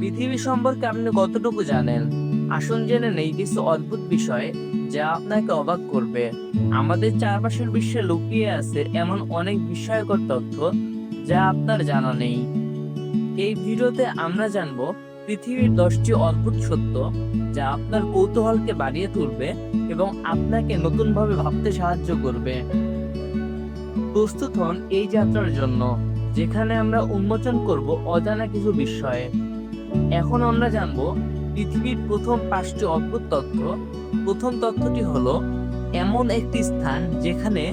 পৃথিবী সম্পর্কে আপনি কতটুকু জানেন? আসুন জেনে নেই কিছু অদ্ভুত বিষয় যা আপনাকে অবাক করবে। আমাদের চারপাশের বিশ্বে লুকিয়ে আছে এমন অনেক বিস্ময়কর তথ্য যা আপনার জানা নেই। এই ভিডিওতে আমরা জানব পৃথিবীর দশটি অদ্ভুত সত্য যা আপনার কৌতূহলকে বাড়িয়ে তুলবে এবং আপনাকে নতুনভাবে ভাবতে সাহায্য করবে। প্রস্তুত হন এই যাত্রার জন্য, যেখানে আমরা উন্মোচন করব অজানা কিছু বিষয়ে। এখন আমরা জানব পৃথিবীর প্রথম পাঁচটি অদ্ভুত তথ্য প্রথম তথ্যটি হলো, এমন একটি স্থান যেখানে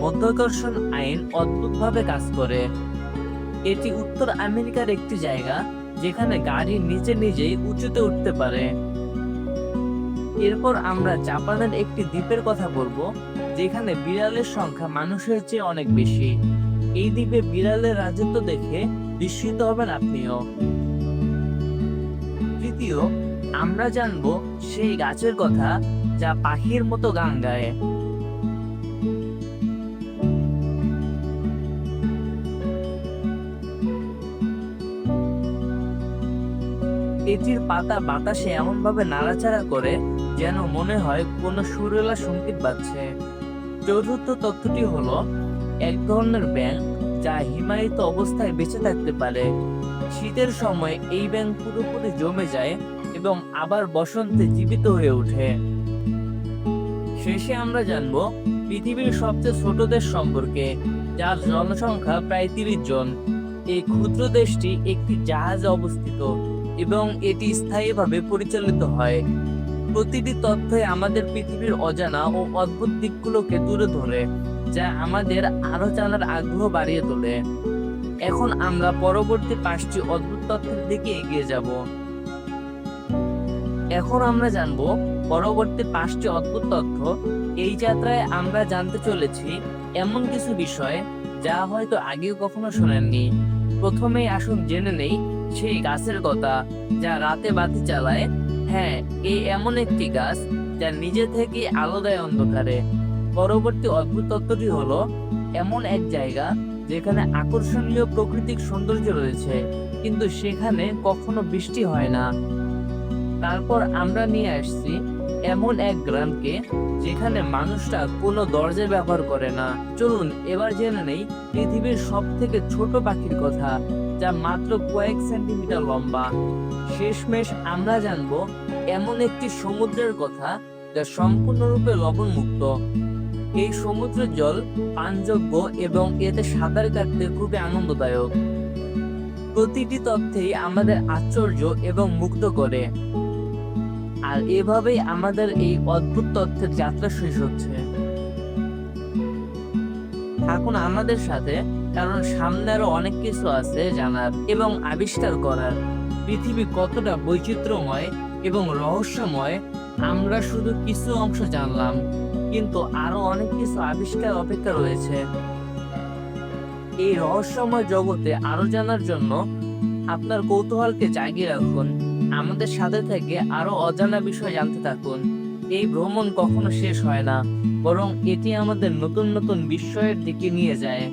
মধ্যাকর্ষণ আইন অদ্ভুতভাবে কাজ করে। এটি উত্তর আমেরিকার একটি জায়গা যেখানে গাড়ি নিজে নিজেই উঁচুতে উঠতে পারে। এরপর আমরা জাপানের একটি দ্বীপের কথা বলব, যেখানে বিড়ালের সংখ্যা মানুষের চেয়ে অনেক বেশি। এই দ্বীপে বিড়ালের রাজত্ব দেখে বিস্মিত হবেন আপনিও। তৃতীয় আমরা জানব সেই গাছের কথা যা পাখির মতো গান গায়। এটির পাতা বাতাসে এমন ভাবে নাড়াচাড়া করে যেন মনে হয় কোনো সুরেলা সংগীত বাজছে। চতুর্থ তথ্যটি হলো, এক ধরনের ব্যাংক যা হিমায়িত অবস্থায় বেঁচে থাকতে পারে। শীতের সময় এই ব্যাঙ পুরোপুরি জমে যায় এবং আবার বসন্তে জীবিত হয়ে ওঠে। শেষে আমরা জানব পৃথিবীর সবচেয়ে ছোট দেশ সম্পর্কে, যার জনসংখ্যা প্রায় তিরিশ জন। এই ক্ষুদ্র দেশটি একটি জাহাজে অবস্থিত এবং এটি স্থায়ীভাবে পরিচালিত হয়। প্রতিটি তথ্যই আমাদের পৃথিবীর অজানা ও অদ্ভুত দিকগুলোকে তুলে ধরে, যা আমাদের আরও জানার আগ্রহ বাড়িয়ে তোলে। এখন আমরা পরবর্তী পাঁচটি অদ্ভুত তথ্যের দিকে এগিয়ে যাব। এখন আমরা জানব পরবর্তী পাঁচটি অদ্ভুত তথ্য। এই যাত্রায় আমরা জানতে চলেছি এমন কিছু বিষয় যা হয়তো আগেও কখনো শোনেননি। প্রথমেই আসুন জেনে নেই সেই গাছের কথা যা রাতে বাতি চালায়। হ্যাঁ এই এমন একটি গাছ যা নিজে থেকে আলো দেয় অন্ধকারে। পরবর্তী অদ্ভুত তত্ত্বটি হলো, এমন এক জায়গা যেখানে আকর্ষণীয় প্রাকৃতিক সৌন্দর্য রয়েছে, কিন্তু সেখানে কখনো বৃষ্টি হয় না। তারপর আমরা নিয়ে আসছি এমন এক গ্রামকে, যেখানে মানুষরা কোনো দরজা ব্যবহার করে না। চলুন, এবার জেনে নেই পৃথিবীর সব থেকে ছোট পাখির কথা, যা মাত্র কয়েক সেন্টিমিটার লম্বা। শেষমেশ আমরা জানব এমন একটি সমুদ্রের কথা, যা সম্পূর্ণরূপে লবণমুক্ত। এই সমুদ্রের জল পানযোগ্য এবং এতে সাঁতার কাটতে খুবই আনন্দদায়ক। প্রতিটি তথ্যেই আমাদের আশ্চর্য এবং মুগ্ধ করে। আর এভাবেই আমাদের এই অদ্ভুত তথ্যের যাত্রা শেষ হচ্ছে। থাকুন আমাদের সাথে, কারণ সামনে আরও অনেক কিছু আছে জানার এবং আবিষ্কার করার। পৃথিবী কতটা বৈচিত্র্যময় এবং রহস্যময়, আমরা শুধু কিছু অংশ জানলাম। কিন্তু আরও অনেক কিছু আবিষ্কার অপেক্ষা রয়েছে। এই রহস্যময় জগতে আরও জানার জন্য আপনার কৌতূহলকে জাগিয়ে রাখুন। আমাদের সাথে থেকে আরও অজানা বিষয় জানতে থাকুন। এই ভ্রমণ কখনো শেষ হয় না, বরং এটি আমাদের নতুন নতুন বিস্ময়ের দিকে নিয়ে যায়।